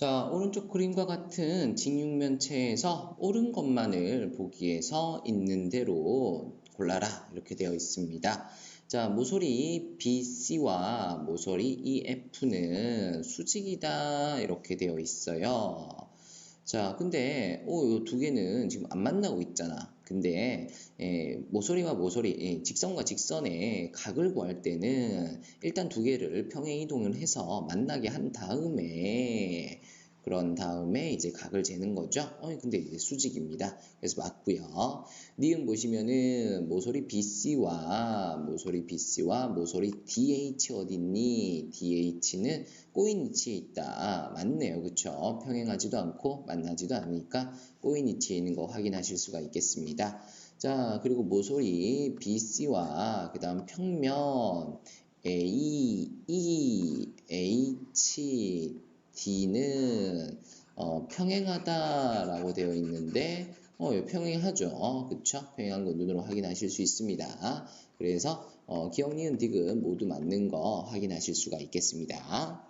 자, 오른쪽 그림과 같은 직육면체에서 옳은 것만을 보기 위해서 있는 대로 골라라 이렇게 되어 있습니다. 자, 모서리 BC와 모서리 EF는 수직이다 이렇게 되어 있어요. 자, 근데 오, 이두 개는 지금 안 만나고 있잖아. 근데 예, 모서리와 모서리, 예, 직선과 직선의 각을 구할 때는 일단 두 개를 평행 이동을 해서 만나게 한 다음에 그런 다음에 이제 각을 재는 거죠. 어, 근데 이제 수직입니다. 그래서 맞고요. 니은 보시면은 모서리 BC와 모서리 BC와 모서리 DH 어딨니? DH는 꼬인 위치에 있다. 맞네요. 그쵸? 평행하지도 않고 만나지도 않으니까 꼬인 위치에 있는 거 확인하실 수가 있겠습니다. 자, 그리고 모서리 BC와 그 다음 평면 A, E, H, D는 어, 평행하다라고 되어 있는데 어, 평행하죠. 그쵸? 평행한 거 눈으로 확인하실 수 있습니다. 그래서 어, 기억, 니은, 디귿 모두 맞는 거 확인하실 수가 있겠습니다.